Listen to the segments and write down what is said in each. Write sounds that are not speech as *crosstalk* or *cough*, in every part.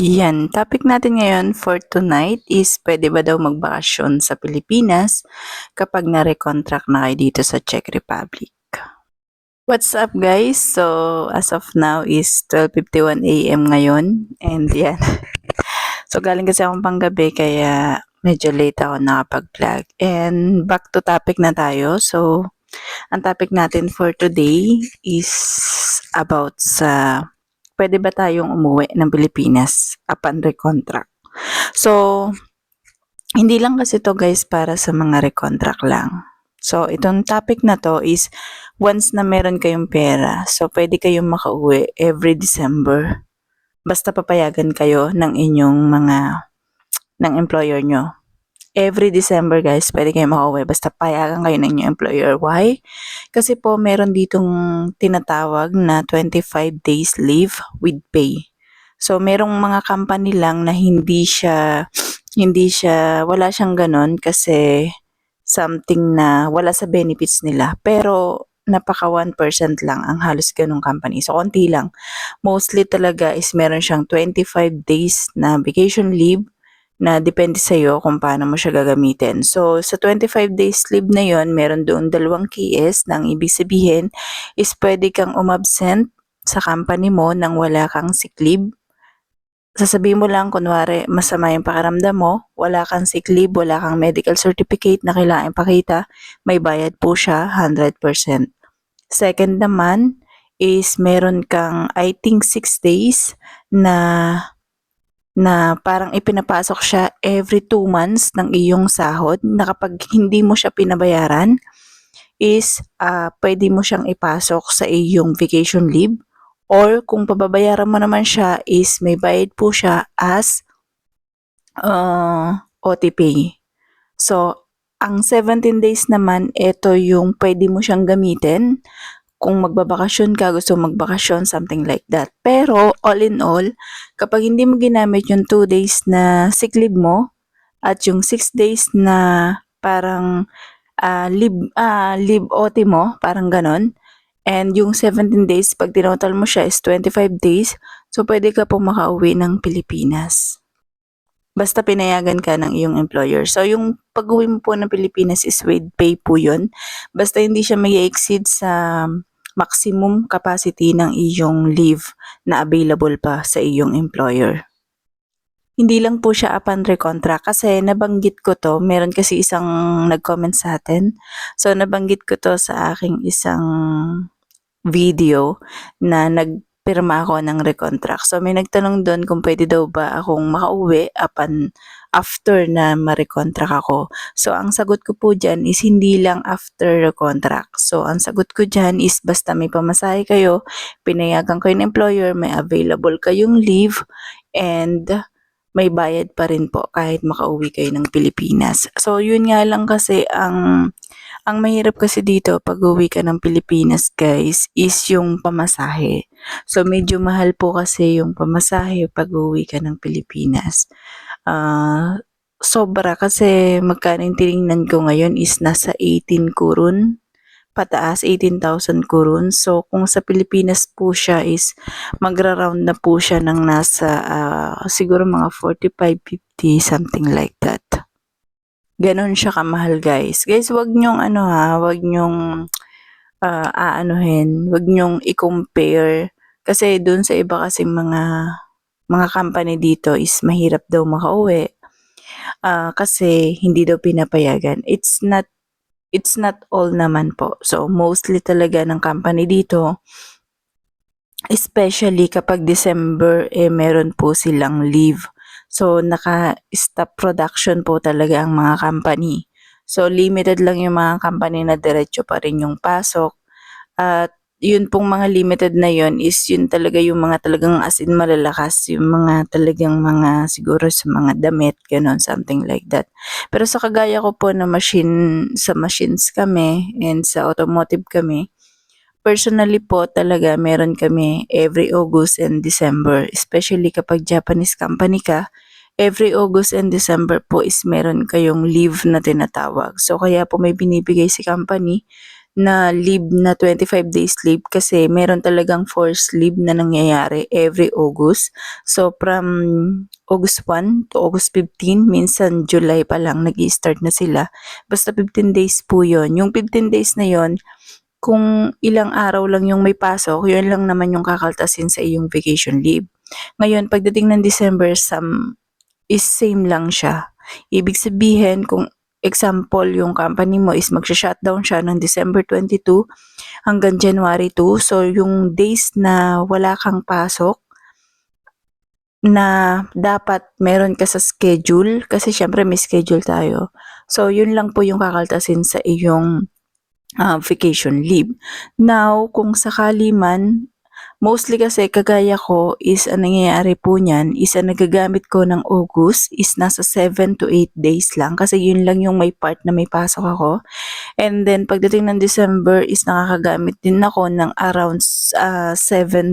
Yan, topic natin ngayon for tonight is pwede ba daw magbakasyon sa Pilipinas kapag na-recontract na kayo dito sa Czech Republic. What's up guys? So, as of now is 12.51 a.m. ngayon and *laughs* yan. so, galing kasi akong panggabi kaya medyo late ako nakapag-vlog. And back to topic na tayo. So, ang topic natin for today is about sa pwede ba tayong umuwi ng Pilipinas upon recontract. So, hindi lang kasi to guys para sa mga recontract lang. So, itong topic na to is once na meron kayong pera, so pwede kayong makauwi every December. Basta papayagan kayo ng inyong mga ng employer nyo. Every December guys, pwede kayong makauwi basta payagan kayo ng inyong employer. Why? Kasi po meron ditong tinatawag na 25 days leave with pay. So merong mga company lang na hindi siya hindi siya wala siyang ganon kasi something na wala sa benefits nila. Pero napaka 1% lang ang halos ganong company. So konti lang. Mostly talaga is meron siyang 25 days na vacation leave na depende sa iyo kung paano mo siya gagamitin. So, sa 25 days leave na yon, meron doon dalawang KS na ang ibig sabihin is pwede kang umabsent sa company mo nang wala kang sick leave. Sasabihin mo lang, kunwari, masama yung pakiramdam mo, wala kang sick leave, wala kang medical certificate na kailangan pakita, may bayad po siya 100%. Second naman is meron kang, I think, 6 days na na parang ipinapasok siya every 2 months ng iyong sahod na kapag hindi mo siya pinabayaran is uh, pwede mo siyang ipasok sa iyong vacation leave or kung pababayaran mo naman siya is may bayad po siya as uh, OTP. So, ang 17 days naman, ito yung pwede mo siyang gamitin kung magbabakasyon ka, gusto magbakasyon, something like that. Pero, all in all, kapag hindi mo ginamit yung 2 days na sick leave mo, at yung 6 days na parang uh, leave, uh, leave OT mo, parang ganon, and yung 17 days, pag tinotal mo siya is 25 days, so pwede ka po makauwi ng Pilipinas. Basta pinayagan ka ng iyong employer. So, yung pag-uwi mo po ng Pilipinas is with pay po yun. Basta hindi siya may exceed sa maximum capacity ng iyong leave na available pa sa iyong employer. Hindi lang po siya upon recontract kasi nabanggit ko to, meron kasi isang nag-comment sa atin. So nabanggit ko to sa aking isang video na nag pirma ako ng recontract. So may nagtanong doon kung pwede daw ba akong makauwi upon after na ma-recontract ako. So ang sagot ko po dyan is hindi lang after contract. So ang sagot ko dyan is basta may pamasahe kayo, pinayagan kayo ng employer, may available kayong leave, and may bayad pa rin po kahit makauwi kayo ng Pilipinas. So yun nga lang kasi ang ang mahirap kasi dito pag uwi ka ng Pilipinas guys is yung pamasahe. So medyo mahal po kasi yung pamasahe pag uwi ka ng Pilipinas. Uh, sobra kasi magkano yung tinignan ko ngayon is nasa 18 kurun pataas 18,000 kurun. So, kung sa Pilipinas po siya is magra-round na po siya ng nasa uh, siguro mga 45-50 something like that. Ganon siya kamahal guys. Guys, wag nyong ano ha, wag nyong uh, aanuhin, wag nyong i-compare kasi doon sa iba kasi mga mga company dito is mahirap daw makauwi. Uh, kasi hindi daw pinapayagan. It's not it's not all naman po. So, mostly talaga ng company dito, especially kapag December, eh, meron po silang leave. So, naka-stop production po talaga ang mga company. So, limited lang yung mga company na diretso pa rin yung pasok. At yun pong mga limited na yun is yun talaga yung mga talagang as in malalakas, yung mga talagang mga siguro sa mga damit, ganun, something like that. Pero sa kagaya ko po na machine, sa machines kami and sa automotive kami, personally po talaga meron kami every August and December, especially kapag Japanese company ka, every August and December po is meron kayong leave na tinatawag. So kaya po may binibigay si company na leave na 25 days leave kasi meron talagang forced leave na nangyayari every August. So from August 1 to August 15, minsan July pa lang nag start na sila. Basta 15 days po yon Yung 15 days na yon kung ilang araw lang yung may pasok, yun lang naman yung kakaltasin sa iyong vacation leave. Ngayon, pagdating ng December, some is same lang siya. Ibig sabihin, kung example, yung company mo is magsha-shutdown siya ng December 22 hanggang January 2. So, yung days na wala kang pasok, na dapat meron ka sa schedule, kasi syempre may schedule tayo. So, yun lang po yung kakaltasin sa iyong ah, vacation leave. Now, kung sakali man, mostly kasi kagaya ko is ang nangyayari po niyan is ang nagagamit ko ng August is nasa 7 to 8 days lang kasi yun lang yung may part na may pasok ako. And then pagdating ng December is nakakagamit din ako ng around 7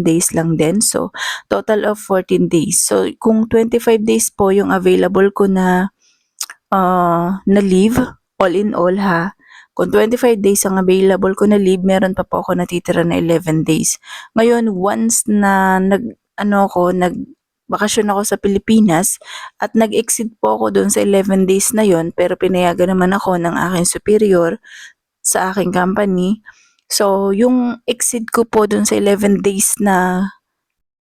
days lang din. So total of 14 days. So kung 25 days po yung available ko na ah, na leave all in all ha. Kung 25 days ang available ko na leave, meron pa po ako natitira na 11 days. Ngayon, once na nag, ano ko, nag, bakasyon ako sa Pilipinas at nag-exceed po ako doon sa 11 days na yon pero pinayagan naman ako ng aking superior sa aking company. So, yung exceed ko po doon sa 11 days na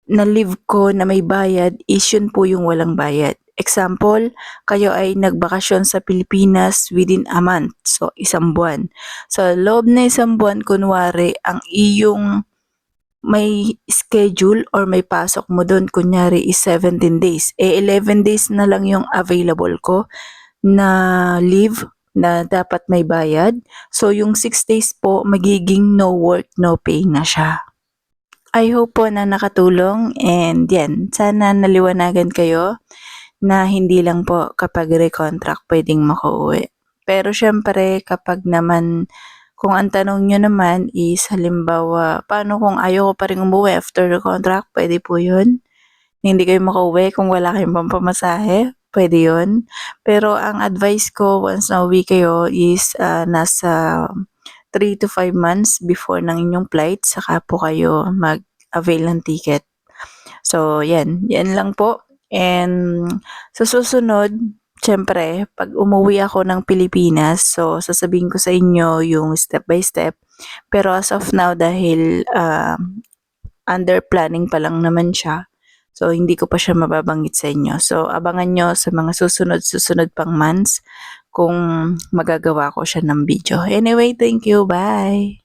na leave ko na may bayad is yun po yung walang bayad. Example, kayo ay nagbakasyon sa Pilipinas within a month. So, isang buwan. Sa loob na isang buwan, kunwari, ang iyong may schedule or may pasok mo doon, kunyari is 17 days. Eh, 11 days na lang yung available ko na leave na dapat may bayad. So, yung 6 days po, magiging no work, no pay na siya. I hope po na nakatulong and yan, sana naliwanagan kayo na hindi lang po kapag recontract pwedeng makauwi. Pero syempre kapag naman kung ang tanong nyo naman is halimbawa paano kung ayaw ko pa rin umuwi after the contract, pwede po yun. Hindi kayo makauwi kung wala kayong pampamasahe, pwede yun. Pero ang advice ko once na uwi kayo is ah, nasa 3 to 5 months before ng inyong flight, saka po kayo mag-avail ng ticket. So, yan. Yan lang po. And sa susunod, syempre, pag umuwi ako ng Pilipinas, so sasabihin ko sa inyo yung step by step. Pero as of now, dahil ah, under planning pa lang naman siya, so hindi ko pa siya mababanggit sa inyo. So abangan nyo sa mga susunod-susunod pang months kung magagawa ko siya ng video. Anyway, thank you. Bye!